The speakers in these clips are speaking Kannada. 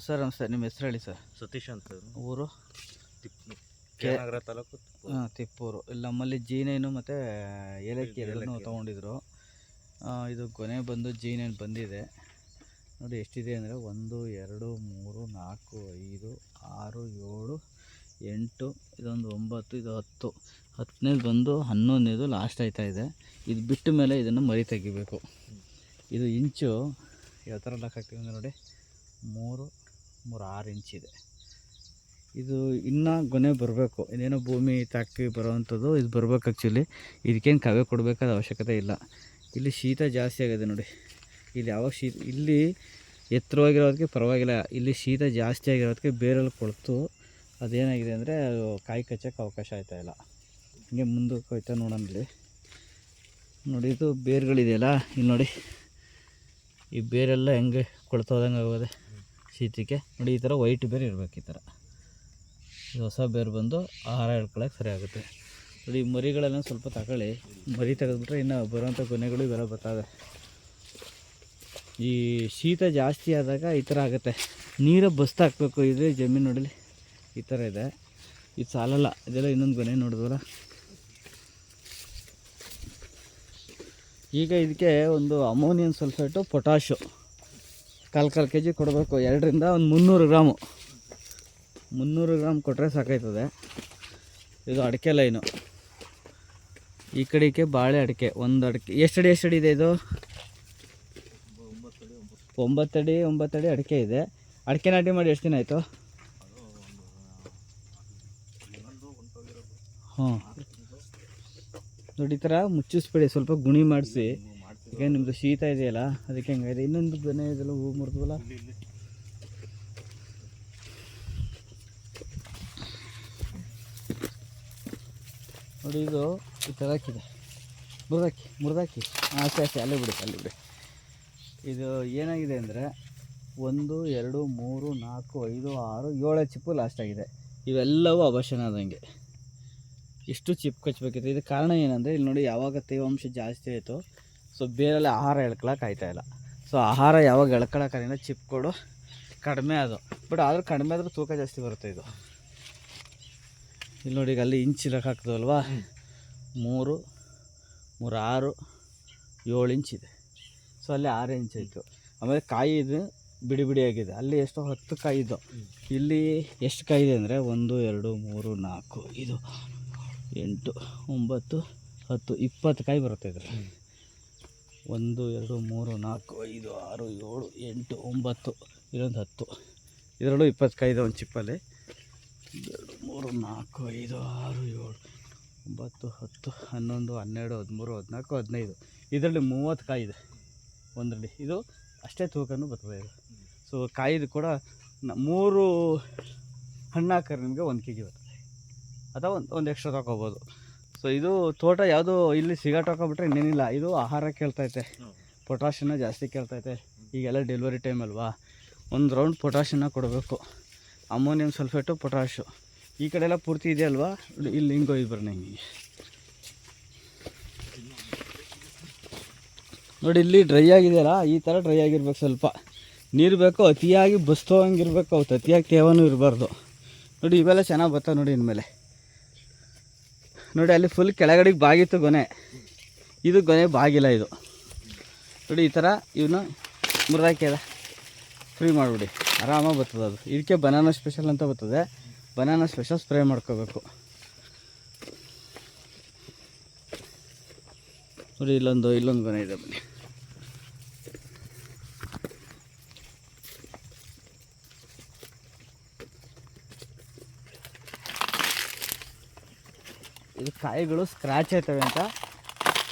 ಸರ್ ನಮಸ್ತೆ. ನಿಮ್ಮ ಹೆಸರು ಹೇಳಿ ಸರ್. ಸತೀಶ್ ಅಂತ ಊರು? ತಿಪ್ಪು ಕೆ- ತಾಲೂಕು ತಿಪ್ಪೂರು. ಹಾಂ ತಿಪ್ಪೂರು. ಇಲ್ಲಿ ನಮ್ಮಲ್ಲಿ ಜೀನೇನು ಮತ್ತು ಏಲಕ್ಕಿ ಎರಡನ್ನೂ ಏಲಕ್ಕಿ. ತೊಗೊಂಡಿದ್ರು. ಆ, ಇದು ಕೊನೆ ಬಂದು ಜೀನೇನು ಬಂದಿದೆ. ನೋಡಿ ಎಷ್ಟಿದೆ ಅಂದರೆ ಒಂದು ಎರಡು ಮೂರು ನಾಲ್ಕು ಐದು ಆರು ಏಳು ಎಂಟು ಇದೊಂದು ಒಂಬತ್ತು ಇದು ಹತ್ತು. ಹತ್ತನೇದು ಬಂದು ಹನ್ನೊಂದನೇದು ಲಾಸ್ಟ್ ಆಯ್ತಾ ಇದೆ. ಇದು ಬಿಟ್ಟ ಮೇಲೆ ಇದನ್ನು ಮರಿ ತೆಗಿಬೇಕು ಇದು ಇಂಚು ಯಾವ ಥರ ಲೆಕ್ಕ ಹಾಕ್ತೀವಿ ಅಂದ್ರೆ ನೋಡಿ ಮೂರು ಮೂರು ಆರು ಇಂಚಿದೆ ಇದು ಇನ್ನೂ ಗೊನೆ ಬರಬೇಕು. ಇನ್ನೇನೋ ಭೂಮಿ ತಾಕಿ ಬರೋವಂಥದ್ದು ಇದು ಬರಬೇಕು ಆ್ಯಕ್ಚುಲಿ ಇದಕ್ಕೇನು ಕವೆ ಕೊಡಬೇಕಾದ ಅವಶ್ಯಕತೆ ಇಲ್ಲ. ಇಲ್ಲಿ ಶೀತ ಜಾಸ್ತಿ ಆಗಿದೆ ನೋಡಿ. ಇಲ್ಲಿ ಯಾವಾಗ ಶೀತ, ಇಲ್ಲಿ ಎತ್ತರವಾಗಿರೋದಕ್ಕೆ ಪರವಾಗಿಲ್ಲ. ಇಲ್ಲಿ ಶೀತ ಜಾಸ್ತಿ ಆಗಿರೋದಕ್ಕೆ ಬೇರಲ್ಲಿ ಕೊಳ್ತು. ಅದೇನಾಗಿದೆ ಅಂದರೆ ಅದು ಕಾಯಿ ಕಚ್ಚೋಕ್ಕೆ ಅವಕಾಶ ಆಯ್ತಾ ಇಲ್ಲ. ಹಿಂಗೆ ಮುಂದಕ್ಕೆ ಹೋಯ್ತಾ ನೋಡೋಣ ಇಲ್ಲಿ. ನೋಡಿ, ಇದು ಬೇರುಗಳಿದೆಯಲ್ಲ? ಇಲ್ಲಿ ನೋಡಿ. ಈ ಬೇರೆಲ್ಲ ಹೆಂಗೆ ಕೊಳ್ತೋದಂಗೆ ಆಗೋದೆ. ಶೀತಕ್ಕೆ ನೋಡಿ, ಈ ಥರ ವೈಟ್ ಬೇರೆ ಇರಬೇಕು ಈ ಥರ. ಹೊಸ ಬೇರು ಬಂದು ಆಹಾರ ಹಿಡ್ಕೊಳ್ಳೋಕೆ ಸರಿ ಆಗುತ್ತೆ. ನೋಡಿ ಮರಿಗಳೆಲ್ಲ ಸ್ವಲ್ಪ ತಗೊಳ್ಳಿ. ಮರಿ ತೆಗೆದ್ಬಿಟ್ರೆ ಇನ್ನು ಬರೋಂಥ ಕೊನೆಗಳು ಇವೆಲ್ಲ ಬರ್ತವೆ. ಈ ಶೀತ ಜಾಸ್ತಿ ಆದಾಗ ಈ ಥರ ಆಗುತ್ತೆ. ನೀರು ಬಸ್ತಾ ಹಾಕಬೇಕು, ಇದೆ ಜಮೀನು ನೋಡಲಿ. ಈ ಥರ ಇದೆ. ಇದು ಸಾಲಲ್ಲ, ಇದೆಲ್ಲ ಇನ್ನೊಂದು ಗೊನೆ ನೋಡಿದ್ವಲ್ಲ. ಈಗ ಇದಕ್ಕೆ ಒಂದು ಅಮೋನಿಯಂ ಸಲ್ಫೇಟು ಪೊಟ್ಯಾಶು ಕಾಲು ಕಾಲು ಕೆ ಜಿ ಕೊಡಬೇಕು. ಎರಡರಿಂದ ಒಂದು ಮುನ್ನೂರು ಗ್ರಾಮು. ಮುನ್ನೂರು ಗ್ರಾಮ್ ಕೊಟ್ಟರೆ ಸಾಕಾಯ್ತದೆ. ಇದು ಅಡಿಕೆ ಲೈನು. ಈ ಕಡೆಗೆ ಬಾಳೆ ಅಡಿಕೆ. ಒಂದು ಅಡಿಕೆ. ಎಷ್ಟಡಿ ಎಷ್ಟಡಿ ಇದೆ ಇದು? ಒಂಬತ್ತಡಿ ಒಂಬತ್ತಡಿ ಅಡಿಕೆ ಇದೆ. ಅಡಿಕೆ ನಾಟಿ ಮಾಡಿ ಎಷ್ಟು ದಿನ ಆಯಿತು? ಹಾಂ ನೋಡಿ ಈ ಥರ ಮುಚ್ಚಿಸ್ಬೇಡಿ. ಸ್ವಲ್ಪ ಗುಣಿ ಮಾಡಿಸಿ. ಈಗ ನಿಮ್ಮದು ಶೀತ ಇದೆಯಲ್ಲ, ಅದಕ್ಕೆ ಹಂಗಾಗಿದೆ ಇನ್ನೊಂದು ಬೆನೆ ಇದೆಲ್ಲ ಹೂ ಮುರಿದಲ್ಲ ನೋಡಿ ಇದು ಈ ಥರ ಹಾಕಿದೆ. ಮುರಿದಾಕಿ ಮುರಿದಾಕಿ. ಅಷ್ಟೇ ಅಷ್ಟೇ, ಅಲ್ಲೇ ಬಿಡಿ ಅಲ್ಲೇ ಬಿಡಿ. ಇದು ಏನಾಗಿದೆ ಅಂದರೆ, ಒಂದು, ಎರಡು, ಮೂರು, ನಾಲ್ಕು, ಐದು, ಆರು, ಏಳು ಚಿಪ್ಪು ಲಾಸ್ಟ್ ಆಗಿದೆ. ಇವೆಲ್ಲವೂ ಅವಶ್ಯನ ಆದಂಗೆ. ಇಷ್ಟು ಚಿಪ್ ಕಚ್ಚಬೇಕಿತ್ತು ಇದು ಕಾರಣ ಏನಂದರೆ, ಇಲ್ಲಿ ನೋಡಿ ಯಾವಾಗ ತೇವಾಂಶ ಜಾಸ್ತಿ ಆಯಿತು ಸೊ ಬೇರೆಲ್ಲ ಆಹಾರ ಎಳ್ಕೊಳಕ್ಕೆ ಇಲ್ಲ. ಸೊ ಆಹಾರ ಯಾವಾಗ ಎಳ್ಕೊಳಕ್ಕರಿಂದ ಚಿಪ್ ಕೊಡು ಕಡಿಮೆ ಅದು. ಬಟ್ ಆದರೂ ಕಡಿಮೆ ಆದರೂ ತೂಕ ಜಾಸ್ತಿ ಬರುತ್ತೆ ಇದು. ಇಲ್ಲಿ ನೋಡಿ ಈಗ ಅಲ್ಲಿ ಇಂಚ್ ಇರಕ್ಕೆ ಮೂರು ಮೂರು ಆರು ಏಳು ಇಂಚ್ ಇದೆ. ಸೊ ಅಲ್ಲಿ ಆರು ಇಂಚ್ ಆಯಿತು. ಆಮೇಲೆ ಕಾಯಿ ಇದು ಬಿಡಿ ಬಿಡಿಯಾಗಿದೆ ಅಲ್ಲಿ ಎಷ್ಟೋ ಹತ್ತು ಕಾಯಿ ಇದ್ದೋ ಇಲ್ಲಿ ಎಷ್ಟು ಕಾಯಿ ಇದೆ ಅಂದರೆ ಒಂದು, ಎರಡು, ಮೂರು, ನಾಲ್ಕು, ಐದು ಎಂಟು, ಒಂಬತ್ತು, ಹತ್ತು, ಇಪ್ಪತ್ತು ಕಾಯಿ ಬರುತ್ತೆ ಇದರಲ್ಲಿ. ಒಂದು, ಎರಡು, ಮೂರು, ನಾಲ್ಕು, ಐದು, ಆರು, ಏಳು, ಎಂಟು, ಒಂಬತ್ತು ಇದೊಂದು ಹತ್ತು. ಇದರಲ್ಲೂ ಇಪ್ಪತ್ತೈದು ಒಂದು ಚಿಪ್ಪಲ್ಲಿ. ಎರಡು, ಮೂರು, ನಾಲ್ಕು, ಐದು, ಆರು, ಏಳು, ಒಂಬತ್ತು, ಹತ್ತು, ಹನ್ನೊಂದು, ಹನ್ನೆರಡು, ಹದಿಮೂರು, ಹದಿನಾಲ್ಕು, ಹದಿನೈದು. ಇದರಲ್ಲಿ ಮೂವತ್ತು ಕಾಯಿ ಇದೆ ಒಂದರಲ್ಲಿ. ಇದು ಅಷ್ಟೇ ತೂಕನೂ ಬರ್ತದೆ ಇದು. ಸೊ ಕಾಯಿದು ಕೂಡ ಮೂರು ಹಣ್ಣು ನಿಮಗೆ ಒಂದು ಕೆ ಜಿ ಬರ್ತದೆ ಅಥವಾ ಒಂದು ಒಂದು ಎಕ್ಸ್ಟ್ರಾ ತಗೋಬೋದು ಸೊ ಇದು ತೋಟ ಯಾವುದು ಇಲ್ಲಿ ಸಿಗಾಟ್ ಹಾಕೊಂಬಿಟ್ರೆ ಇನ್ನೇನಿಲ್ಲ. ಇದು ಆಹಾರ ಕೇಳ್ತೈತೆ. ಪೊಟ್ಯಾಷನ್ನ ಜಾಸ್ತಿ ಕೇಳ್ತೈತೆ. ಈಗೆಲ್ಲ ಡೆಲಿವರಿ ಟೈಮ್ ಅಲ್ವಾ? ಒಂದು ರೌಂಡ್ ಪೊಟ್ಯಾಷನ್ನ ಕೊಡಬೇಕು. ಅಮೋನಿಯಂ ಸಲ್ಫೇಟು ಪೊಟ್ಯಾಶು ಈ ಕಡೆ ಎಲ್ಲ ಪೂರ್ತಿ ಇದೆ ಅಲ್ವಾ? ಇಲ್ಲಿ- ಹಿಂಗೆ ಹೋಗಿ ಬರೋಣ ಹಿಂಗೆ. ನೋಡಿ, ಇಲ್ಲಿ ಡ್ರೈ ಆಗಿದೆಯಲ್ಲ? ಈ ಥರ ಡ್ರೈ ಆಗಿರ್ಬೇಕು ಸ್ವಲ್ಪ. ನೀರು ಬೇಕು, ಅತಿಯಾಗಿ ಬಸ್ತೋಂಗಿರ್ಬೇಕು ಅವತ್ತು ಅತಿಯಾಗಿ ತೇವನೂ ಇರಬಾರ್ದು. ನೋಡಿ, ಇವೆಲ್ಲ ಚೆನ್ನಾಗಿ ಬರ್ತಾವೆ ನೋಡಿ ಇನ್ಮೇಲೆ. ನೋಡಿ, ಅಲ್ಲಿ ಫುಲ್ ಕೆಳಗಡೆಗೆ ಬಾಗಿತ್ತು ಗೊನೆ. ಇದು ಗೊನೆ ಬಾಗಿಲ್ಲ ಇದು. ನೋಡಿ, ಈ ಥರ ಇವನು ಮುರಿದಾಕ್ಯದ ಫ್ರೀ ಮಾಡಿಬಿಡಿ. ಆರಾಮಾಗಿ ಬರ್ತದೆ ಅದು. ಇದಕ್ಕೆ ಬನಾನಾ ಸ್ಪೆಷಲ್ ಅಂತ ಬರ್ತದೆ. ಬನಾನಾ ಸ್ಪೆಷಲ್ ಸ್ಪ್ರೇ ಮಾಡ್ಕೋಬೇಕು. ನೋಡಿ, ಇಲ್ಲೊಂದು ಇಲ್ಲೊಂದು ಗೊನೆ ಇದೆ ಬನ್ನಿ. ಇದು ಕಾಯಿಗಳು ಸ್ಕ್ರಾಚ್ ಆಯ್ತವೆ ಅಂತ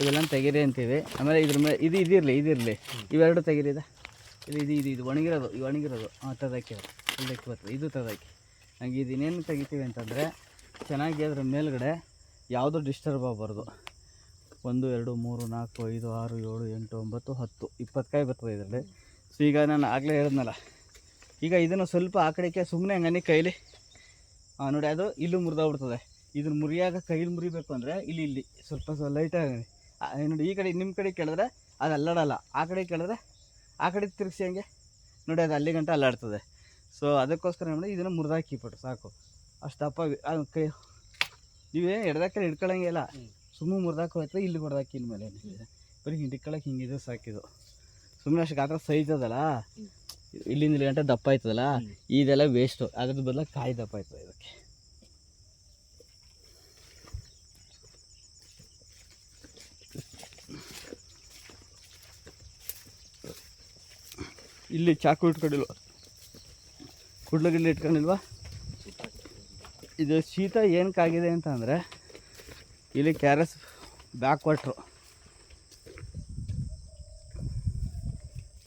ಇದೆಲ್ಲ ತೆಗೀರಿ ಅಂತೀವಿ. ಆಮೇಲೆ ಇದ್ರ ಮೇಲೆ ಇದು ಇದಿರಲಿ ಇದಿರಲಿ. ಇವೆರಡು ತೆಗೀರಿದ? ಇದು ಇದು ಇದು ಇದು ಒಣಗಿರೋದು ಇದು ಒಣಗಿರೋದು. ಹಾಂ ತದಾಕಿ ಇದಕ್ಕೆ ಬರ್ತದೆ ಇದು ತದಾಕಿ. ನಂಗೆ ಇನ್ನೇನು ತೆಗಿತೀವಿ ಅಂತಂದರೆ ಚೆನ್ನಾಗಿ ಅದ್ರ ಮೇಲ್ಗಡೆ ಯಾವುದೂ ಡಿಸ್ಟರ್ಬ್ ಆಗಬಾರ್ದು. ಒಂದು, ಎರಡು, ಮೂರು, ನಾಲ್ಕು, ಐದು, ಆರು, ಏಳು, ಎಂಟು, ಒಂಬತ್ತು, ಹತ್ತು, ಇಪ್ಪತ್ತು ಕಾಯಿ ಬರ್ತದೆ ಇದರಲ್ಲಿ. ಸೊ ಈಗ ನಾನು ಆಗಲೇ ಹೇಳಿದ್ನಲ್ಲ. ಈಗ ಇದನ್ನು ಸ್ವಲ್ಪ ಆ ಕಡೆಗೆ ಸುಮ್ಮನೆ ಹಂಗನಿ ಕೈಲಿ. ನೋಡಿ, ಅದು ಇಲ್ಲೂ ಮುರಿದೋಗ್ಬಿಡ್ತದೆ. ಇದನ್ನ ಮುರಿಯಾಗ ಕೈಲಿ ಮುರಿಬೇಕು ಅಂದರೆ ಇಲ್ಲಿ ಇಲ್ಲಿ ಸ್ವಲ್ಪ ಸ್ವಲ್ಪ ಲೈಟಾಗಿ ನೋಡಿ ಈ ಕಡೆ ನಿಮ್ಮ ಕಡೆ ಕೇಳಿದ್ರೆ ಅದು ಅಲ್ಲಾಡಲ್ಲ. ಆ ಕಡೆ ಕೇಳಿದ್ರೆ ಆ ಕಡೆ ತಿರುಗಿಸಿ ಹಂಗೆ. ನೋಡಿ ಅದು ಅಲ್ಲಿ ಗಂಟ ಅಲ್ಲಾಡ್ತದೆ. ಸೊ ಅದಕ್ಕೋಸ್ಕರ ಏನು ಇದನ್ನು ಮುರಿದಾಕಿಬಿಟ್ಟು ಸಾಕು. ಅಷ್ಟು ದಪ್ಪ ಕೈ ನೀವೇ ಎಡದಾಕಲ್ಲಿ ಹಿಡ್ಕೊಳಂಗೆ ಇಲ್ಲ. ಸುಮ್ಮನೆ ಮುರಿದಾಕೋ ಹೋಯ್ತು ಇಲ್ಲಿ ಹೊಡೆದಾಕಿ ಇನ್ಮೇಲೆ ಏನಿಲ್ಲ ಬರೀ ಹಿಡ್ಕೊಳಕ್ಕೆ ಹಿಂಗಿದೆ ಸಾಕಿದು. ಸುಮ್ಮನೆ ಅಷ್ಟು ಗಾತ್ರ ಸೈಜ್ ಅದಲ್ಲ. ಇಲ್ಲಿಂದ ಇಲ್ಲಿ ಗಂಟೆ ದಪ್ಪ ಆಯ್ತದಲ್ಲ. ಇದೆಲ್ಲ ವೇಸ್ಟು ಅದ್ರ ಬದಲಾಗಿ ಕಾಯಿ ದಪ್ಪ ಆಯ್ತದೆ ಇದಕ್ಕೆ. ಇಲ್ಲಿ ಚಾಕು ಇಟ್ಕೊಂಡಿಲ್ವ? ಕುಡ್ಲಗಿಡ್ಲಿ ಇಟ್ಕೊಂಡಿಲ್ವಾ? ಇದು ಶೀತ ಏನಕ್ಕಾಗಿದೆ ಅಂತ ಅಂದರೆ ಇಲ್ಲಿ ಕ್ಯಾರಸ್ ಬ್ಯಾಕ್ ವಾಟ್ರು.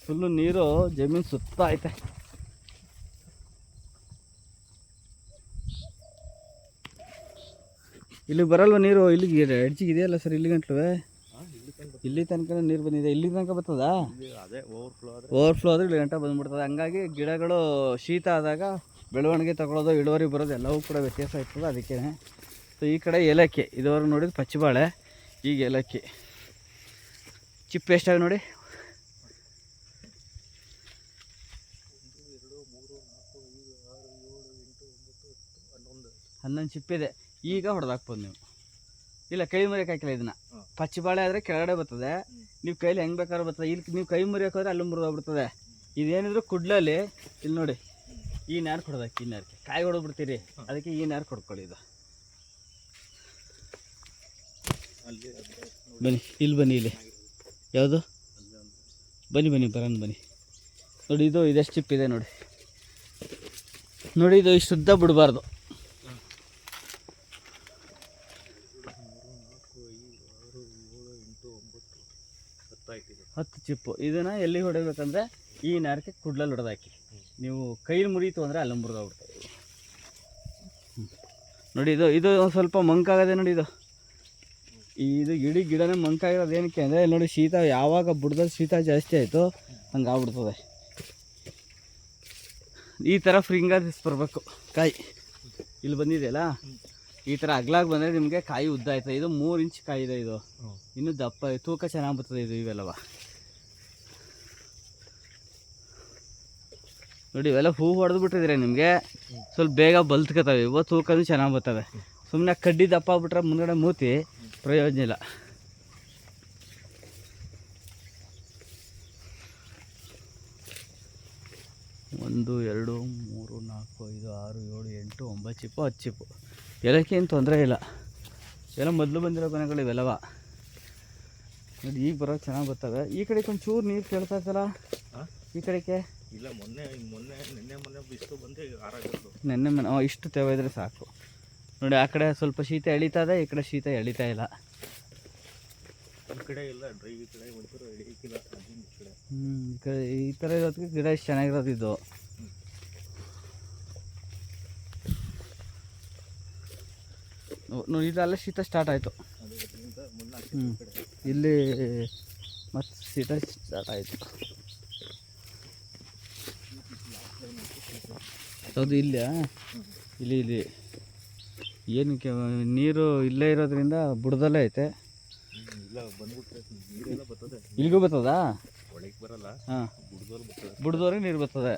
ಫುಲ್ಲು ನೀರು ಜಮೀನು ಸುತ್ತ ಐತೆ. ಇಲ್ಲಿಗೆ ಬರಲ್ವ ನೀರು? ಇಲ್ಲಿಗೆ ಹೆಡ್ಜಿಗೆ ಇದೆಯಲ್ಲ ಸರ್ ಇಲ್ಲಿ ಇಲ್ಲಿ ತನಕ ನೀರು ಬಂದಿದೆ. ಇಲ್ಲಿ ತನಕ ಬರ್ತದ? ಓವರ್ ಅದೇ ಓವರ್ಫ್ಲೋ ಆದ್ರೆ. ಗಂಟೆ ಇಲ್ಲಿ ಗಂಟ ಬಂದ್ಬಿಡ್ತದೆ. ಹಂಗಾಗಿ ಗಿಡಗಳು ಶೀತ ಆದಾಗ ಬೆಳವಣಿಗೆ ತಗೊಳ್ಳೋದು ಇಳುವರಿ ಬರೋದು ಎಲ್ಲವೂ ಕೂಡ ವ್ಯತ್ಯಾಸ ಇರ್ತದೆ ಅದಕ್ಕೆ ಸೊ ಈ ಕಡೆ ಏಲಕ್ಕಿ ಇದುವರೆಗೂ ನೋಡಿದ್ರೆ ಪಚ್ಚಬಾಳೆ ಈಗ ಏಲಕ್ಕಿ. ಚಿಪ್ಪು ಎಷ್ಟಾಗಿ ನೋಡಿ. ಹನ್ನೊಂದು ಚಿಪ್ಪಿದೆ ಈಗ ಹೊಡೆದಾಕ್ಬೋದು ನೀವು. ಇಲ್ಲ ಕೈ ಮುರಿಯೋಕೆ ಹಾಕಿಲ್ಲ ಇದನ್ನ. ಪಚ್ಚಬಾಳೆ ಆದರೆ ಕೆಳಗಡೆ ಬರ್ತದೆ. ನೀವು ಕೈಲಿ ಹೆಂಗೆ ಬೇಕಾದ್ರೂ ಬರ್ತದೆ. ಇಲ್ಲಿ ನೀವು ಕೈ ಮುರಿಯೋಕ್ಕೋದ್ರೆ ಅಲ್ಲಿ ಮುರಿದೋಗ್ಬಿಡ್ತದೆ ಇದೇನಿದ್ರು ಕುಡ್ಲಲ್ಲಿ, ಇಲ್ಲಿ ನೋಡಿ, ಈ ನಾರು ಕೊಡೋದಕ್ಕೆ, ಈ ನಾರಿಗೆ. ಕಾಯಿ ಹೊಡೆದ್ಬಿಡ್ತೀರಿ ಅದಕ್ಕೆ ಈ ನಾರು ಕೊಡ್ಕೊಳ್ಳಿ ಇದು. ಬನ್ನಿ, ಇಲ್ಲಿ ಬನ್ನಿ, ಇಲ್ಲಿ. ಯಾವುದು? ಬನ್ನಿ ಬನ್ನಿ ಬರೋಣ ಬನ್ನಿ. ನೋಡಿ, ಇದು ಇದೆಷ್ಟು ಚಿಪ್ಪಿದೆ ನೋಡಿ. ನೋಡಿ, ಇದು ಇಷ್ಟು ಉದ್ದ ಬಿಡಬಾರ್ದು ಮೂರು ನಾಲ್ಕು ಐದು ಆರು ಏಳು ಎಂಟು ಒಂಬತ್ತು ಹತ್ತು ಚಿಪ್ಪು. ಇದನ್ನು ಎಲ್ಲಿ ಹೊಡಿಬೇಕಂದ್ರೆ ಈ ನಾರಕ್ಕೆ ಕುಡ್ಲಲ್ಲಿ ಹೊಡೆದಾಕಿ. ನೀವು ಕೈಲಿ ಮುರಿಯಿತು ಅಂದರೆ ಅಲ್ಲಿ ಮುರಿದೋಗ್ಬಿಡ್ತದೆ. ನೋಡಿ ಇದು ಇದು ಒಂದ್ ಸ್ವಲ್ಪ ಮಂಕಾಗದೆ ನೋಡಿ ಇದು. ಇದು ಇಡೀ ಗಿಡನೇ ಮಂಕಾಗಿರೋದು ಏನಕ್ಕೆ ಅಂದರೆ ನೋಡಿ ಶೀತ ಯಾವಾಗ ಬುಡದಲ್ಲಿ ಶೀತ ಜಾಸ್ತಿ ಆಯಿತು ಹಂಗೆ ಆಗ್ಬಿಡ್ತದೆ. ಈ ಥರ ಫ್ರಿಂಗರ್ಸ್ ಬರಬೇಕು ಕಾಯಿ. ಇಲ್ಲಿ ಬಂದಿದೆಯಲ್ಲ? ಈ ಥರ ಅಗ್ಲಾಗಿ ಬಂದರೆ ನಿಮಗೆ ಕಾಯಿ ಉದ್ದ ಆಯ್ತದೆ. ಇದು ಮೂರು ಇಂಚ್ ಕಾಯಿ ಇದೆ ಇದು. ಇನ್ನೂ ಇನ್ನು ದಪ್ಪ ತೂಕ ಚೆನ್ನಾಗಿ ಬರ್ತದೆ ಇದು ಇವೆಲ್ಲವ. ನೋಡಿ ಇವೆಲ್ಲ ಹೂ ಹೊಡೆದು ಬಿಟ್ಟಿದ್ರೆ ನಿಮಗೆ? ಸ್ವಲ್ಪ ಬೇಗ ಬಲ್ತ್ಕೋತವೆ ಇವತ್ತು ತೂಕನೂ ಚೆನ್ನಾಗಿ ಬರ್ತವೆ. ಸುಮ್ಮನೆ ಕಡ್ಡಿ ದಪ್ಪ ಆಗ್ಬಿಟ್ರೆ ಮುಂದ್ಗಡೆ ಮೂತಿ. ಪ್ರಯೋಜನ ಇಲ್ಲ. ಒಂದು ಎರಡು ಮೂರು ನಾಲ್ಕು ಐದು ಆರು ಏಳು ಎಂಟು ಒಂಬತ್ತು ಚಿಪ್ಪು ಹತ್ತು ಚಿಪ್ಪು. ಎಲ್ಲಕ್ಕೇನು ತೊಂದರೆ ಇಲ್ಲ. ಎಲ್ಲ ಮೊದಲು ಬಂದಿರೋ ಕೊನೆಗಳು ಇವೆಲ್ಲವ? ನೋಡಿ ಈಗ ಬರೋ ಚೆನ್ನಾಗಿ ಬರ್ತವೆ. ಈ ಕಡೆ ಒಂಚೂರು ನೀರು ಕೇಳ್ತಾ ಇರ್ತಲ್ಲ ಈ ಕಡೆಗೆ? ಇಲ್ಲ ಮೊನ್ನೆ ಮೊನ್ನೆ ನಿನ್ನೆ ಮೊನ್ನೆ ಬಿಸಿಲು ಬಂದು ಆರಾಗಿರೋದು ನೆನ್ನೆ ಮನೆ ಇಷ್ಟು ತೆವ ಇದ್ರೆ ಸಾಕು. ನೋಡಿ ಆ ಕಡೆ ಸ್ವಲ್ಪ ಶೀತ ಎಳಿತಾ ಇದೆ ಈ ಕಡೆ ಶೀತ ಎಳಿತಾ ಇಲ್ಲ. ಈ ಕಡೆ ಇಲ್ಲ ಡ್ರೈ ಈ ಕಡೆ ಒಂಚೂರು ಹಿಡಿಯಕ್ಕಿಲ್ಲ ಅದಿನ ಈ ಕಡೆ. ಹ್ಞೂ ಈ ಕಡೆ ಈ ಥರ ಇರೋದಕ್ಕೆ ಗಿಡ ಇಷ್ಟು ಚೆನ್ನಾಗಿರೋದು ಇದು. ನೋಡಿ ಇದೆಲ್ಲ ಶೀತ ಸ್ಟಾರ್ಟ್ ಆಯಿತು. ಅದು ಇದರಿಂದ ಮುನ್ನ ಹ್ಞೂ ಇಲ್ಲಿ ಮತ್ತೆ ಶೀತ ಸ್ಟಾರ್ಟ್ ಆಯಿತು. ಹೌದು ಇಲ್ಲಾ ಇಲ್ಲಿ ಇಲ್ಲಿ. ಏನಕ್ಕೆ, ನೀರು ಇಲ್ಲೇ ಇರೋದ್ರಿಂದ ಬುಡದಲ್ಲೇ ಐತೆ. ಇಲ್ಲಿಗೂ ಬರ್ತದಾ? ಹಾಂ. ಬುಡದವ್ರಿಗೆ ನೀರು ಬರ್ತದೆ.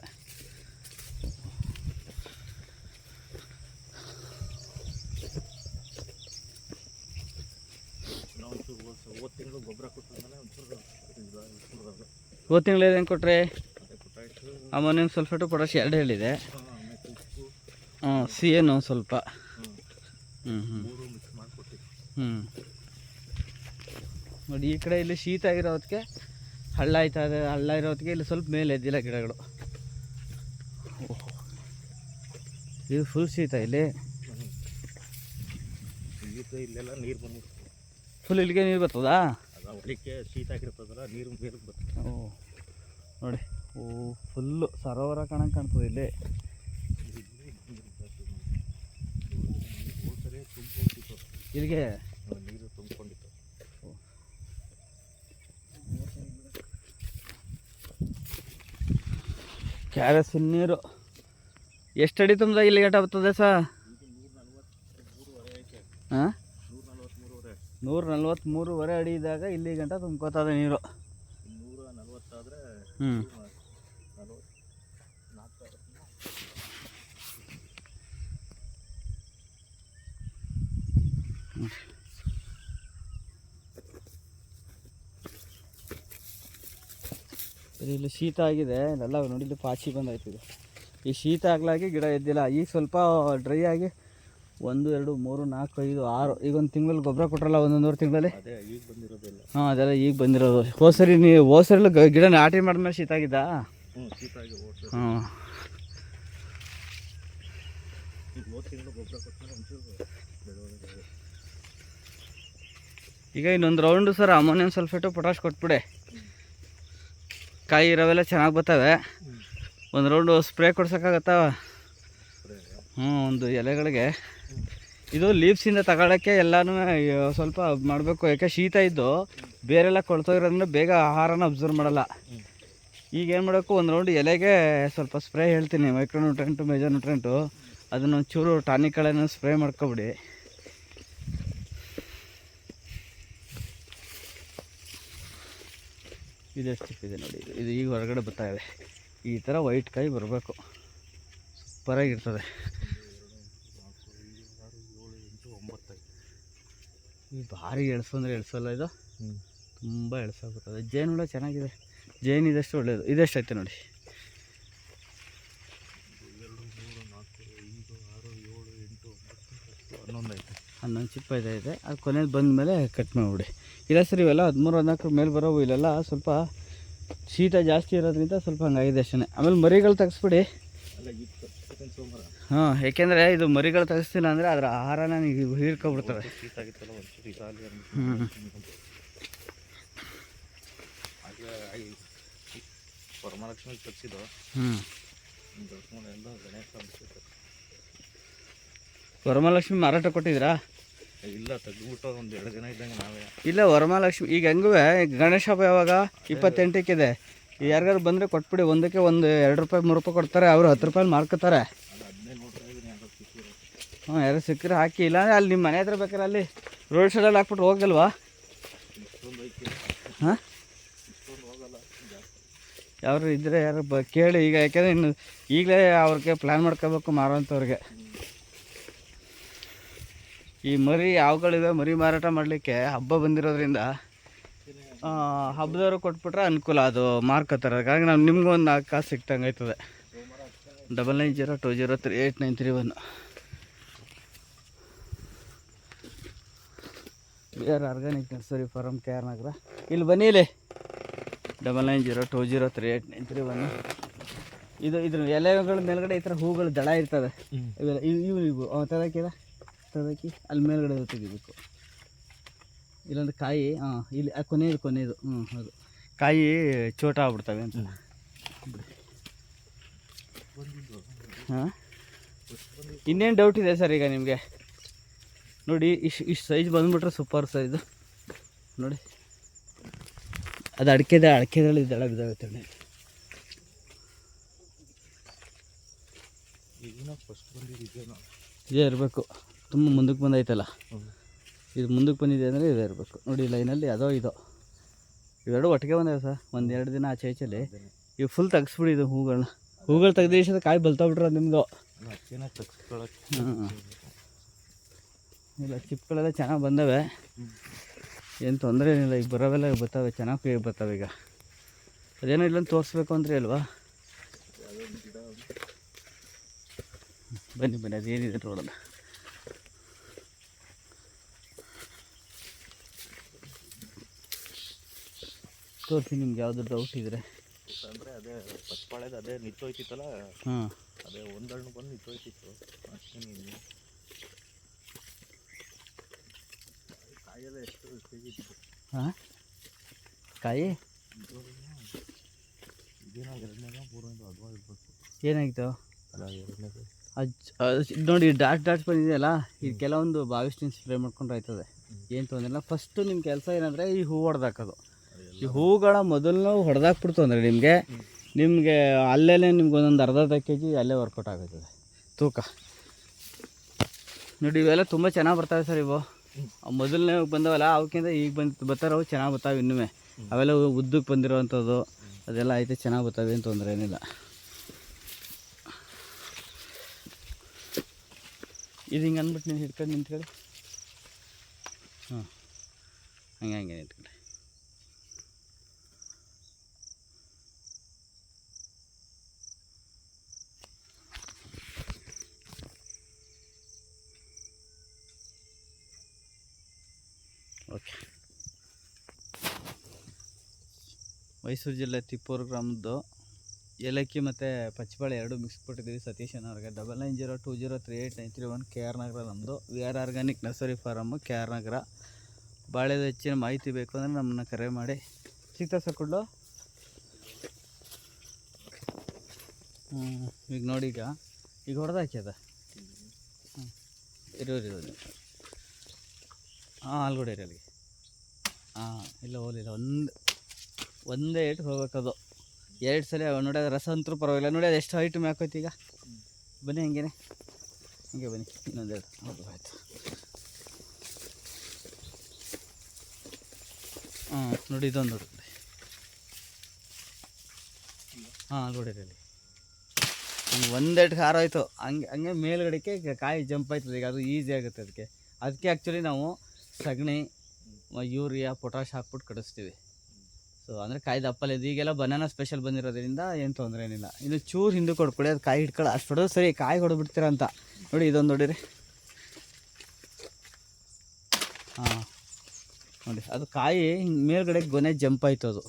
ಹೋದ ತಿಂಗಳು ಏನು ಕೊಟ್ರೆ? ಅದೇ ಅಮೋನಿಯಂ ಸಲ್ಫೇಟು ಪೊಟಾಶ್ ಎರಡು ಹೇಳಿದೆ. ಹಾಂ ಸಿ ಏನು ಸ್ವಲ್ಪ. ಹ್ಞೂ ಹ್ಞೂ ಹ್ಞೂ ನೋಡಿ, ಈ ಕಡೆ ಇಲ್ಲಿ ಶೀತ ಇರೋದಕ್ಕೆ ಹಳ್ಳ ಆಯ್ತಾ ಇದೆ. ಹಳ್ಳ ಇರೋದಕ್ಕೆ ಇಲ್ಲಿ ಸ್ವಲ್ಪ ಮೇಲೆ ಎದ್ದಿಲ್ಲ ಗಿಡಗಳು. ಇದು ಫುಲ್ ಶೀತ ಇಲ್ಲಿ. ಇಲ್ಲೆಲ್ಲ ನೀರು ಬಂದು ಫುಲ್ ಇಲ್ಲಿಗೆ ನೀರು ಬರ್ತದಾ? ಒಳಕ್ಕೆ ಶೀತ ಆಗಿರ್ತದಲ್ಲ ನೀರು ಮೇಲೆ ಬರ್ತದೆ ಓ ನೋಡಿ. ಓ ಫುಲ್ಲು ಸರೋವರ ಕಾಣಂಗೆ ಕಾಣ್ತದೆ ಇಲ್ಲಿ ನೀರು ಜಾಸ್ತಿ ತುಂಬಿಕೊಂಡಿತ್ತು ಇಲ್ಲಿಗೆ ನೀರು ತುಂಬಿಕೊಂಡಿತ್ತು ಕ್ಯಾರಸ್ ನೀರು. ಎಷ್ಟು ಅಡಿ ತುಂಬ ಇಲ್ಲಿ ಗಂಟ ಬರ್ತದೆ ಸಾ? ಹಾಂ ನೂರ ನಲ್ವತ್ತ್ಮೂರುವರೆ ಅಡಿ ಇದ್ದಾಗ ಇಲ್ಲಿ ಗಂಟ ತುಂಬ್ಕೋತದೆ ನೀರು. ಹ್ಞೂ ನೋಡಿರಿ ಇಲ್ಲಿ ಶೀತ ಆಗಿದೆ ಎಲ್ಲ ನೋಡಿ ಇಲ್ಲಿ ಪಾಚಿ ಇದು ಈ ಶೀತ ಆಗ್ಲಾಗಿ ಗಿಡ ಎದ್ದಿಲ್ಲ. ಈಗ ಸ್ವಲ್ಪ ಡ್ರೈ ಆಗಿ ಒಂದು ಎರಡು ಮೂರು ನಾಲ್ಕು ಐದು ಆರು ಈಗ ಒಂದು ತಿಂಗಳಲ್ಲಿ ಗೊಬ್ಬರ ಕೊಟ್ಟರಲ್ಲ ಒಂದೊಂದೂವರೆ ತಿಂಗಳಲ್ಲಿ? ಹಾಂ ಅದೆಲ್ಲ ಈಗ ಬಂದಿರೋದು. ಹೋಸರಿ ನೀ ಸರಿ ಗಿಡ ನಾಟಿ ಮಾಡಿದ್ಮೇಲೆ ಶೀತ ಆಗಿದ್ದ? ಹಾಂ. ಈಗ ಇನ್ನೊಂದು round sir ammonium sulphate potash ಕೊಟ್ಬಿಡಿ. ಕಾಯಿ ಇರೋವೆಲ್ಲ ಚೆನ್ನಾಗಿ ಬರ್ತವೆ. ಒಂದು ರೌಂಡು ಸ್ಪ್ರೇ ಕೊಡ್ಸೋಕ್ಕಾಗತ್ತಾ? ಹ್ಞೂ ಒಂದು ಎಲೆಗಳಿಗೆ. ಇದು ಲೀವ್ಸಿಂದ ತಗೊಳ್ಳೋಕ್ಕೆ ಎಲ್ಲನೂ ಸ್ವಲ್ಪ ಮಾಡಬೇಕು. ಯಾಕೆ ಶೀತ ಇದ್ದು ಬೇರೆಲ್ಲ ಕೊಳ್ತೋಗಿರೋದ್ರಿಂದ ಬೇಗ ಆಹಾರನ ಅಬ್ಸರ್ವ್ ಮಾಡಲ್ಲ. ಈಗ ಏನು ಮಾಡಬೇಕು? ಒಂದು ರೌಂಡ್ ಎಲೆಗೆ ಸ್ವಲ್ಪ ಸ್ಪ್ರೇ ಹೇಳ್ತೀನಿ. ಮೈಕ್ರೋ ನ್ಯೂಟ್ರೆಂಟು ಮೇಜರ್ ನ್ಯೂಟ್ರೆಂಟು ಅದನ್ನೊಂದು ಚೂರು ಟಾನಿಕ್ಗಳನ್ನು ಸ್ಪ್ರೇ ಮಾಡ್ಕೊಬಿಡಿ. ಇದೆಷ್ಟು ಚಿಕ್ಕಿದೆ ನೋಡಿ. ಇದು ಇದು ಈಗ ಹೊರಗಡೆ ಬರ್ತಾ ಇದೆ. ಈ ಥರ ವೈಟ್ ಕಾಯಿ ಬರಬೇಕು. ಸೂಪರಾಗಿರ್ತದೆ. ಈ ಭಾರಿ ಎಳಸು ಅಂದರೆ ಎಳ್ಸಲ್ಲ ಇದು? ತುಂಬ ತುಂಬ ಜೇನು ಹುಳ ಚೆನ್ನಾಗಿದೆ. ಜೇನು ಇದಷ್ಟು ಒಳ್ಳೆಯದು ಇದೆಷ್ಟು ಐತೆ ನೋಡಿ. ಎರಡು ಮೂರು ನಾಲ್ಕು ಐದು ಆರು ಏಳು ಎಂಟು ಒಂಬತ್ತು ಹತ್ತು ಹನ್ನೊಂದು ಐತೆ ಹನ್ನೊಂದು ಚಿಪ್ಪ ಇದೆ ಇದೆ. ಅದು ಕೊನೆಯಲ್ಲಿ ಬಂದ ಮೇಲೆ ಕಟ್ ಮಾಡಿಬಿಡಿ. ಇಲ್ಲ ಸರ್ ಇವೆಲ್ಲ ಹದಿಮೂರು ಹದಿನಾಲ್ಕು ಮೇಲೆ ಬರೋವು ಇಲ್ಲೆಲ್ಲ ಸ್ವಲ್ಪ ಶೀತ ಜಾಸ್ತಿ ಇರೋದ್ರಿಂದ ಸ್ವಲ್ಪ ಹಂಗಾಗಿದೆ ಅಷ್ಟೇ ಆಮೇಲೆ ಮರಿಗಳು ತೆಗೆಸ್ಬಿಡಿ. ಹಾಂ ಏಕೆಂದರೆ ಇದು ಮರಿಗಳು ತೆಗಿಸ್ತಿಲ್ಲ ಅಂದರೆ ಅದರ ಆಹಾರನ ನೀವು ಹೀರ್ಕೊಬಿಡ್ತವೆ. ಹ್ಞೂ ತರಿಸಿದ್ದು ಹ್ಞೂ ಗಣೇಶ ಅನ್ಸುತ್ತೆ ವರಮಹಾಲಕ್ಷ್ಮಿ ಮಾರಾಟ ಕೊಟ್ಟಿದ್ದೀರಾ? ಇಲ್ಲ ಒಂದು ಎರಡು ದಿನ ಇದ್ದಂಗೆ ನಾವೇ. ಇಲ್ಲ, ವರಮಹಾಲಕ್ಷ್ಮಿ, ಈಗ ಹೆಂಗೂ ಗಣೇಶ ಹಬ್ಬ ಯಾವಾಗ? ಇಪ್ಪತ್ತೆಂಟಕ್ಕಿದೆ. ಯಾರಿಗಾರು ಬಂದರೆ ಕೊಟ್ಬಿಡಿ, ಒಂದಕ್ಕೆ ಒಂದು ಎರಡು ರೂಪಾಯಿ, ಮೂರು ರೂಪಾಯಿ ಕೊಡ್ತಾರೆ, ಅವರು ಹತ್ತು ರೂಪಾಯಿ ಮಾರ್ಕೋತಾರೆ. ಹ್ಞೂ ಯಾರು ಸಿಕ್ಕರೆ ಹಾಕಿ, ಇಲ್ಲ ಅಲ್ಲಿ ನಿಮ್ಮ ಮನೆ ಹತ್ರ ಬೇಕಾದ್ರೆ ಅಲ್ಲಿ ರೋಡ್ ಸೈಡಲ್ಲಿ ಹಾಕ್ಬಿಟ್ಟು ಹೋಗಲ್ವಾ ಹಾಂ? ಯಾರು ಇದ್ದರೆ ಯಾರು ಬ ಕೇಳಿ, ಈಗ ಯಾಕೆಂದರೆ ಇನ್ನು ಈಗಲೇ ಅವ್ರಿಗೆ ಪ್ಲ್ಯಾನ್ ಮಾಡ್ಕೋಬೇಕು ಮಾರೋಂಥವ್ರಿಗೆ ಈ ಮರಿ ಯಾವ್ಗಳಿವೆ ಮರಿ ಮಾರಾಟ ಮಾಡಲಿಕ್ಕೆ ಹಬ್ಬ ಬಂದಿರೋದ್ರಿಂದ ಹಬ್ಬದವರು ಕೊಟ್ಬಿಟ್ರೆ ಅನುಕೂಲ. ಅದು ಮಾರ್ಕೋತಾರೆ ಹಾಗಾಗಿ ನಾವು ನಿಮ್ಗೆ ಒಂದು ನಾಲ್ಕು ಕಾಸು ಸಿಕ್ತಂಗೆ ಆಯ್ತದೆ. Double nine zero two zero three eight nine three one B R organic nursery farm K R Nagar ಇಲ್ಲಿ ಬನ್ನಿ ಇಲ್ಲಿ. Double nine zero two zero three eight nine three one ಇದು ಇದ್ರ ಎಲೆಗಳ ಮೇಲ್ಗಡೆ ಈ ಥರ ಹೂಗಳು ದಳ ಇರ್ತದೆ. ಇವೆಲ್ಲ ಇವು ಇವು ಇವು ಅವ ತದಕಿದ ತದಕಿ ಅಲ್ಲಿ ಮೇಲ್ಗಡೆ ತೆಗಿಬೇಕು. ಇಲ್ಲಾಂದ್ರೆ ಕಾಯಿ ಹಾಂ ಇಲ್ಲಿ ಆ ಕೊನೆಯದು ಕೊನೆಯದು. ಹ್ಞೂ ಹೌದು ಕಾಯಿ ಚೋಟ ಆಗ್ಬಿಡ್ತವೆ ಅಂತ. ಹಾಂ? ಇನ್ನೇನು ಡೌಟ್ ಇದೆ ಸರ್ ಈಗ ನಿಮಗೆ? ನೋಡಿ ಇಷ್ಟು ಇಷ್ಟು ಸೈಜ್ ಬಂದುಬಿಟ್ರೆ ಸೂಪರ್ ಸೈಜು ನೋಡಿ. ಅದು ಅಡಿಕೆದ ಅಡಿಕೆದಲ್ಲಿ ಇದ್ದಾಳೆ ಬಿದ್ದಾಗುತ್ತೆ ನೋಡಿ ಇದೇ ಇರಬೇಕು. ತುಂಬ ಮುಂದಕ್ಕೆ ಬಂದೈತಲ್ಲ. ಇದು ಮುಂದಕ್ಕೆ ಬಂದಿದೆ ಅಂದರೆ ಇದೇ ಇರಬೇಕು. ನೋಡಿ ಲೈನಲ್ಲಿ ಅದೋ ಇದೋ. ಇವೆರಡು ಒಟ್ಟಿಗೆ ಬಂದಿವೆ ಸರ್. ಒಂದೆರಡು ಎರಡು ದಿನ ಆಚೆ ಈಚೆಲಿ. ಇವು ಫುಲ್ ತೆಗೆಸ್ಬಿಡಿ ಇದು ಹೂಗಳನ್ನ ಹೂಗಳು ತೆಗ್ದೇಶದ ಕಾಯಿ ಬಲ್ತೋಗ್ಬಿಟ್ರೆ ನಿಮ್ಮದು ಇಲ್ಲ ಚಿಪ್ಗಳೆಲ್ಲ ಚೆನ್ನಾಗಿ ಬಂದವೆ. ಏನು ತೊಂದರೆ ಏನಿಲ್ಲ ಈಗ ಬರೋವೆಲ್ಲ ಬರ್ತವೆ ಚೆನ್ನಾಗಿ ಬರ್ತವೆ ಈಗ. ಅದೇನೋ ಇಲ್ಲ ತೋರಿಸ್ಬೇಕು ಅಂದರೆ ಅಲ್ವಾ? ಬನ್ನಿ ಬನ್ನಿ ಅದೇನಿದೆ ನೋಡೋಣ. ತೋರಿಸಿ ನಿಮ್ಗೆ ಯಾವುದು ಡೌಟ್ ಇದ್ರೆ. ಅಂದರೆ ಅದೇ ಪಚ್ಪಾಳೆದು ಅದೇ ನಿಂತೋಯ್ತಿತ್ತಲ್ಲ? ಹಾಂ. ಅದೇ ಒಂದು ಹಣ್ಣು ಬಂದು ನಿಂತೋಯ್ತಿತ್ತು. ಅಷ್ಟೇನಿಲ್ಲ ಕಾಯೆಲ್ಲ ಎಷ್ಟು ತೆಗಿತಿತ್ತು ಹಾಂ? ಕಾಯಿ? ಇದೇನೋ ಮೂರನೇದು ಇರ್ಬೇಕು. ಏನಾಗಿತ್ತು ಅಲ್ಲ ಎರಡನೇದು. ನೋಡಿ ಡಾಟ್ ಡಾಟ್ ಬಂದಿದೆಯಲ್ಲ ಇದು ಕೆಲವೊಂದು ಬಾವಿಸ್ಟಿನ ಸ್ಪ್ರೇ ಮಾಡ್ಕೊಂಡು ಆಯ್ತದೆ ಏನು ತೊಂದರೆ ಇಲ್ಲ. ಫಸ್ಟು ನಿಮ್ಮ ಕೆಲಸ ಏನಂದರೆ ಈ ಹೂ ಹೊಡೆದಾಕೋದು. ಈ ಹೂಗಳ ಮೊದಲು ಹೊಡೆದಾಕ್ಬಿಡ್ತು ಅಂದರೆ ನಿಮಗೆ ನಿಮಗೆ ಅಲ್ಲೇ ನಿಮ್ಗೆ ಒಂದೊಂದು ಅರ್ಧ ಅರ್ಧ ಕೆ ಜಿ ಅಲ್ಲೇ ವರ್ಕೌಟ್ ಆಗುತ್ತದೆ ತೂಕ. ನೋಡಿ, ಇವೆಲ್ಲ ತುಂಬ ಚೆನ್ನಾಗಿ ಬರ್ತಾವೆ ಸರ್ ಇವು. ಮೊದಲನೇ ಬಂದವಲ್ಲ, ಅವಕ್ಕಿಂತ ಈಗ ಬಂದು ಬರ್ತಾರೆ ಅವು ಚೆನ್ನಾಗಿ ಬರ್ತಾವೆ ಇನ್ನೂ ಅವೆಲ್ಲ ಉದ್ದಕ್ಕೆ ಬಂದಿರೋವಂಥದ್ದು ಅದೆಲ್ಲ ಐತೆ ಚೆನ್ನಾಗಿ ಬರ್ತವೆ ಏನು ತೊಂದರೆ ಏನಿಲ್ಲ. ಇದು ಹಿಂಗೆ ಅಂದ್ಬಿಟ್ಟು ನೀವು ಹಿಡ್ಕೊಂಡು ನಿಂತ್ಕೊಳ್ಳಿ. ಹಾಂ ಹಂಗೆ ಹಂಗೆ ನಿಂತ್ಕೊಳ್ಳಿ. ಓಕೆ. ಮೈಸೂರು ಜಿಲ್ಲೆ ತಿಪ್ಪೂರು ಗ್ರಾಮದ್ದು ಏಲಕ್ಕಿ ಮತ್ತು ಪಚ್ಚಬಾಳೆ ಎರಡು ಮಿಕ್ಸ್ ಕೊಟ್ಟಿದ್ದೀವಿ Satish ಅನ್ನೋರಿಗೆ. Double nine zero two zero three eight nine three one K R Nagar ನಮ್ಮದು V R organic nursery farm K R Nagar. ಬಾಳೆದು ಹೆಚ್ಚಿನ ಮಾಹಿತಿ ಬೇಕು ಅಂದರೆ ನಮ್ಮನ್ನ ಕರೆ ಮಾಡಿ. ಸಿಗ್ತಾ ಸರ್ ಈಗ ನೋಡಿ ಈಗ. ಈಗ ಹೊಡೆದಾಕ್ಯದ ಹ್ಞೂ ಇರೋದು ಇರೋ. ಹಾಂ ಆಲ್ಗಡೆ ಇರಿ ಅಲ್ಲಿಗೆ ಹಾಂ ಇಲ್ಲ ಹೋಗಲಿಲ್ಲ ಒಂದು ಒಂದೇ ಏಟು ಹೋಗ್ಬೇಕದು ಎರಡು ಸಲ ನೋಡಿ ಅದು ರಸ ಅಂತೂ ಪರವಾಗಿಲ್ಲ. ನೋಡಿ, ಅದು ಎಷ್ಟು ಹೈಟ್ ಮ್ಯಾಕೋಯ್ತು ಈಗ? ಬನ್ನಿ ಹಂಗೇನೆ. ಹಂಗೆ ಬನ್ನಿ. ಇನ್ನೊಂದೆರಡು ಹೌದು, ಆಯಿತು. ಹಾಂ ನೋಡಿ, ಇದೊಂದು ನೋಡಿ ಹಾಂ ಅಲ್ಲಿ ಹಂಗೆ ಒಂದೆರಡು ಖಾರ ಆಯಿತು ಹಂಗೆ ಹಂಗೆ ಮೇಲ್ಗಡೆಗೆ ಕಾಯಿ ಜಂಪ್ ಆಯ್ತದೆ. ಈಗ ಅದು ಈಸಿ ಆಗುತ್ತೆ ಅದಕ್ಕೆ. ಅದಕ್ಕೆ ಆ್ಯಕ್ಚುಲಿ ನಾವು ಸಗಣಿ ಯೂರಿಯಾ ಪೊಟಾಶ್ ಹಾಕ್ಬಿಟ್ಟು ಕಡಿಸ್ತೀವಿ. ಸೊ ಅಂದರೆ ಕಾಯಿ ಅಪ್ಪಲ್ಲಿ ಇದು ಈಗೆಲ್ಲ ಬನಾನಾ ಸ್ಪೆಷಲ್ ಬಂದಿರೋದ್ರಿಂದ ಏನು ತೊಂದರೆ ಏನಿಲ್ಲ. ಇನ್ನು ಚೂರು ಹಿಂದೆ ಕೊಡ್ಕೊಳ್ಳಿ ಅದು ಕಾಯಿ ಹಿಡ್ಕೊಳ್ಳೋ ಅಷ್ಟು ಹೊಡೆದು ಸರಿ ಕಾಯಿ ಹೊಡೆದ್ಬಿಡ್ತೀರ ಅಂತ. ನೋಡಿ, ಇದೊಂದು ನೋಡಿರಿ. ಹಾಂ. ನೋಡಿ, ಅದು ಕಾಯಿ ಹಿಂಗೆ ಮೇಲ್ಗಡೆ ಗೊನೆ ಜಂಪ್ ಆಯ್ತು ಅದು.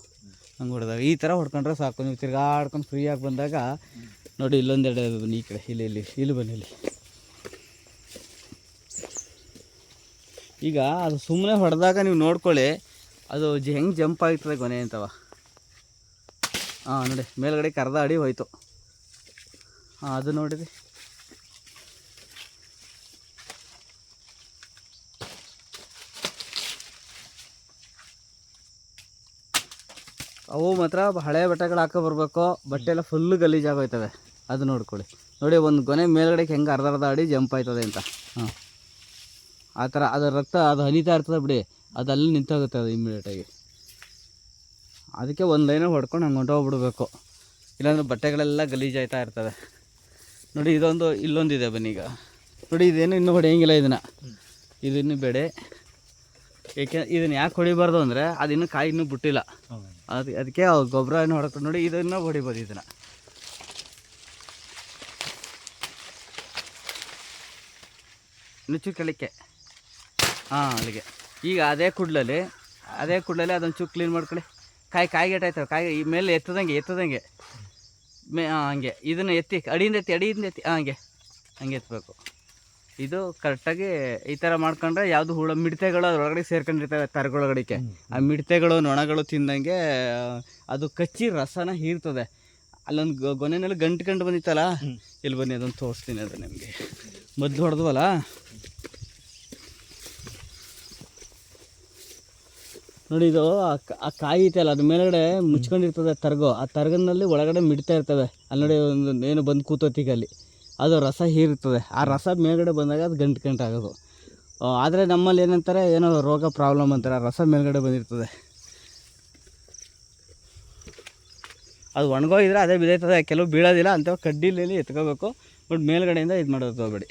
ಹಂಗೆ ಹೊಡೆದಾಗ ಈ ಥರ ಹೊಡ್ಕೊಂಡ್ರೆ ಸಾಕು. ನೀವು ತಿರ್ಗಾಡ್ಕೊಂಡು ಫ್ರೀಯಾಗಿ ಬಂದಾಗ, ನೋಡಿ ಇಲ್ಲೊಂದೆಡೆ ಬನ್ನಿ ಈ ಕಡೆ, ಇಲ್ಲಿ ಇಲ್ಲಿ ಇಲ್ಲಿ ಬನ್ನಿ, ಇಲ್ಲಿ. ಈಗ ಅದು ಸುಮ್ಮನೆ ಹೊಡೆದಾಗ ನೀವು ನೋಡ್ಕೊಳ್ಳಿ. ಅದು ಹೆಂಗೆ ಜಂಪ್ ಆಗ್ತದೆ ಕೊನೆ ಅಂತವ. ಹಾಂ ನೋಡಿ, ಮೇಲ್ಗಡೆ ಅರ್ಧ ಅಡಿ ಹೋಯ್ತು. ಹಾಂ ಅದು ನೋಡಿರಿ. ಅವು ಮಾತ್ರ ಹಳೆ ಬಟ್ಟೆಗಳು ಹಾಕೋ ಬರಬೇಕು. ಬಟ್ಟೆ ಎಲ್ಲ ಫುಲ್ಲು ಗಲೀಜಾಗೋಯ್ತವೆ ಅದು ನೋಡ್ಕೊಳ್ಳಿ. ನೋಡಿ, ಒಂದು ಗೊನೆ ಮೇಲ್ಗಡೆಗೆ ಹೆಂಗೆ ಅರ್ಧ ಅರ್ಧ ಅಡಿ ಜಂಪ್ ಆಯ್ತದೆ ಅಂತ. ಹಾಂ. ಆ ಥರ, ಅದು ರಕ್ತ, ಅದು ಹನಿತಾ ಇರ್ತದೆ ಬಿಡಿ. ಅದು ಅಲ್ಲಿ ನಿಂತೋಗುತ್ತೆ ಅದು ಇಮ್ಮಿಡಿಯೇಟಾಗಿ ಅದಕ್ಕೆ ಒಂದು ಲೈನ ಹೊಡ್ಕೊಂಡು ಹಂಗೆ ಹೊಂಟೋಗ್ಬಿಡ್ಬೇಕು ಇಲ್ಲಾಂದ್ರೆ ಬಟ್ಟೆಗಳೆಲ್ಲ ಗಲೀಜಾಯ್ತಾ ಇರ್ತದೆ. ನೋಡಿ, ಇದೊಂದು, ಇಲ್ಲೊಂದಿದೆ ಬನ್ನಿ ಈಗ. ನೋಡಿ, ಇದೇನು ಇನ್ನೂ ಹೊಡೆಯಂಗಿಲ್ಲ ಇದನ್ನು. ಇದನ್ನು ಬೇಡೆ. ಏಕೆ, ಇದನ್ನು ಯಾಕೆ ಹೊಡಿಬಾರ್ದು ಅಂದರೆ, ಅದು ಇನ್ನೂ ಕಾಯಿ ಇನ್ನೂ ಬಿಟ್ಟಿಲ್ಲ. ಅದು, ಅದಕ್ಕೆ ಗೊಬ್ಬರ ಏನು ಹೊಡ್ಕೊಂಡು, ನೋಡಿ ಇದನ್ನು ಹೊಡಿಬೋದು ಇದನ್ನು. ನುಚ್ಚು ಕೆಳಕ್ಕೆ. ಹಾಂ ಅಲ್ಲಿಗೆ. ಈಗ ಅದೇ ಕುಡ್ಲಲ್ಲಿ ಅದೇ ಕುಡ್ಲಲ್ಲಿ ಅದನ್ನು ಚೂರು ಕ್ಲೀನ್ ಮಾಡ್ಕೊಳ್ಳಿ. ಕಾಯಿ ಕಾಯಿ ಆಯ್ತವೆ ಕಾಯಿ ಈ ಮೇಲೆ ಎತ್ತದಂಗೆ ಎತ್ತದಂಗೆ. ಮೇ ಹಾಂ ಹಂಗೆ. ಇದನ್ನು ಎತ್ತಿ ಅಡಿಯಿಂದ ಎತ್ತಿ ಅಡಿಯಿಂದ ಎತ್ತಿ ಹಾಂ ಹಂಗೆ. ಹಂಗೆ ಎತ್ತಬೇಕು ಇದು ಕರೆಕ್ಟಾಗಿ ಈ ಥರ ಮಾಡ್ಕೊಂಡ್ರೆ ಯಾವುದು ಹುಳ ಮಿಡತೆಗಳು ಅದರೊಳಗಡೆ ಸೇರ್ಕೊಂಡಿರ್ತವೆ ತರಗೊಳಗಡಿಕೆ. ಆ ಮಿಡತೆಗಳು ನೊಣಗಳು ತಿಂದಂಗೆ ಅದು ಕಚ್ಚಿ ರಸನ ಹೀರ್ತದೆ. ಅಲ್ಲೊಂದು ಗೊನೆನಲ್ಲಿ ಗಂಟು ಗಂಟು ಬಂದಿತ್ತಲ್ಲ ಇಲ್ಲಿ ಬನ್ನಿ ಅದನ್ನು ತೋರಿಸ್ತೀನಿ ಅದು ನಿಮಗೆ. ಮೊದಲು ಹೊಡೆದ್ವಲ್ಲ? ನೋಡಿ ಇದು, ಆ ಕಾಯಿ ಐತಲ್ಲ ಅದ್ರ ಮೇಲ್ಗಡೆ ಮುಚ್ಕೊಂಡಿರ್ತದೆ ತರ್ಗೋ. ಆ ತರ್ಗನಲ್ಲಿ ಒಳಗಡೆ ಮಿಡ್ತಾ ಇರ್ತವೆ ಅಲ್ಲಿ ನೋಡಿ ಒಂದು ಏನು ಬಂದು ಕೂತೋತಿಗೆ ಅಲ್ಲಿ. ಅದು ರಸ ಹೀರುತ್ತದೆ ಆ ರಸ ಮೇಲ್ಗಡೆ ಬಂದಾಗ ಅದು ಗಂಟು ಗಂಟು ಆಗೋದು. ಆದರೆ ನಮ್ಮಲ್ಲಿ ಏನಂತಾರೆ, ಏನೋ ರೋಗ ಪ್ರಾಬ್ಲಮ್ ಅಂತಾರೆ, ಆ ರಸ ಮೇಲ್ಗಡೆ ಬಂದಿರ್ತದೆ. ಅದು ಒಣಗೋಗಿದ್ರೆ ಅದೇ ಬಿದ್ದೈತದೆ ಕೆಲವು ಬೀಳೋದಿಲ್ಲ ಅಂಥವು ಕಡ್ಡಿಲಿ ಎತ್ಕೋಬೇಕು. ಬಟ್ ಮೇಲ್ಗಡೆಯಿಂದ ಇದು ಮಾಡೋದು ಹೋಗ್ಬೇಡಿ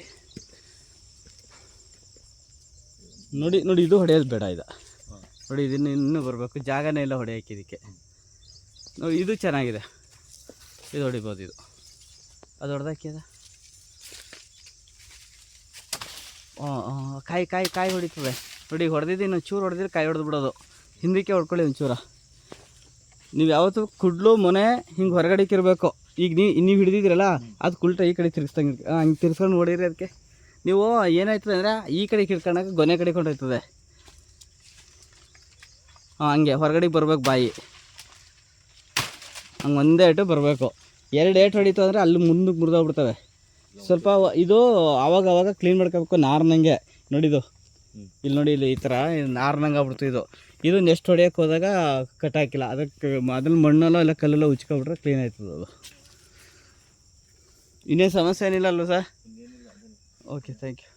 ನೋಡಿ ನೋಡಿ, ಇದು ಹೊಡೆಯೋದು ಬೇಡ ಇದು ನೋಡಿ ಇದನ್ನು ಇನ್ನೂ ಬರಬೇಕು. ಜಾಗನೇ ಇಲ್ಲ ಹೊಡೆಯೋಕೆ ಇದಕ್ಕೆ ನೋಡಿ, ಇದು ಚೆನ್ನಾಗಿದೆ. ಇದು ಹೊಡಿಬೋದು ಇದು. ಅದು ಹೊಡೆದಾಕ್ಯದ ಕಾಯಿ ಕಾಯಿ ಕಾಯಿ ಹೊಡಿತದೆ. ನೋಡಿ, ಹೊಡೆದಿದ್ದು ಇನ್ನೊಂದು ಚೂರು ಹೊಡೆದಿದ್ರೆ ಕಾಯಿ ಹೊಡೆದು ಬಿಡೋದು. ಹಿಂದಕ್ಕೆ ಹೊಡ್ಕೊಳ್ಳಿ ಒಂಚೂರ. ನೀವು ಯಾವತ್ತೂ ಕುಡ್ಲು ಮೊನೆ ಹಿಂಗೆ ಹೊರಗಡೆಗೆ ಇರಬೇಕು ಈಗ ನೀವು ನೀವು ಹಿಡಿದಿದ್ರಲ್ಲ ಅದು ಕುಲ್ಟ ಈ ಕಡೆ ತಿರ್ಗಿಸ್ದಂಗೆ ಹಂಗೆ ತಿರ್ಸ್ಕೊಂಡು ಹೊಡೀರಿ ಅದಕ್ಕೆ ನೀವು ಏನಾಯ್ತದೆ ಅಂದರೆ, ಈ ಕಡೆ ಹಿಡ್ಕೊಂಡಾಗ ಗೊನೆ ಕಡೆ ಕೊಂಡೋಯ್ತದೆ. ಹಂಗೆ. ಹೊರಗಡೆಗೆ ಬರ್ಬೇಕು ಬಾಯಿ. ಹಂಗೆ ಒಂದೇ ಏಟು ಬರಬೇಕು. ಎರಡು ಏಟು ಹೊಡಿತು ಅಂದರೆ ಅಲ್ಲಿ ಮುಂದಕ್ಕೆ ಮುರಿದೋಗ್ಬಿಡ್ತವೆ. ಸ್ವಲ್ಪ ಇದು ಆವಾಗ ಅವಾಗ ಕ್ಲೀನ್ ಮಾಡ್ಕೋಬೇಕು ನಾರ್ನಂಗೆ ನೋಡಿದು ಇಲ್ಲಿ ನೋಡಿ ಇಲ್ಲಿ ಈ ಥರ ನಾರ್ನಂಗೆ ಆಗ್ಬಿಡ್ತು ಇದು. ಇದು ನೆಕ್ಸ್ಟ್ ಹೊಡಿಯೋಕೆ ಹೋದಾಗ ಕಟ್ ಹಾಕಿಲ್ಲ. ಅದಕ್ಕೆ ಮೊದಲು ಮಣ್ಣಲ್ಲೋ ಇಲ್ಲ ಕಲ್ಲಲ್ಲೋ ಉಚ್ಕೊಬಿಟ್ರೆ ಕ್ಲೀನ್ ಆಯ್ತದ ಅದು. ಇನ್ನೇನು ಸಮಸ್ಯೆ ಏನಿಲ್ಲ ಅಲ್ವ ಸರ್? Okay thank you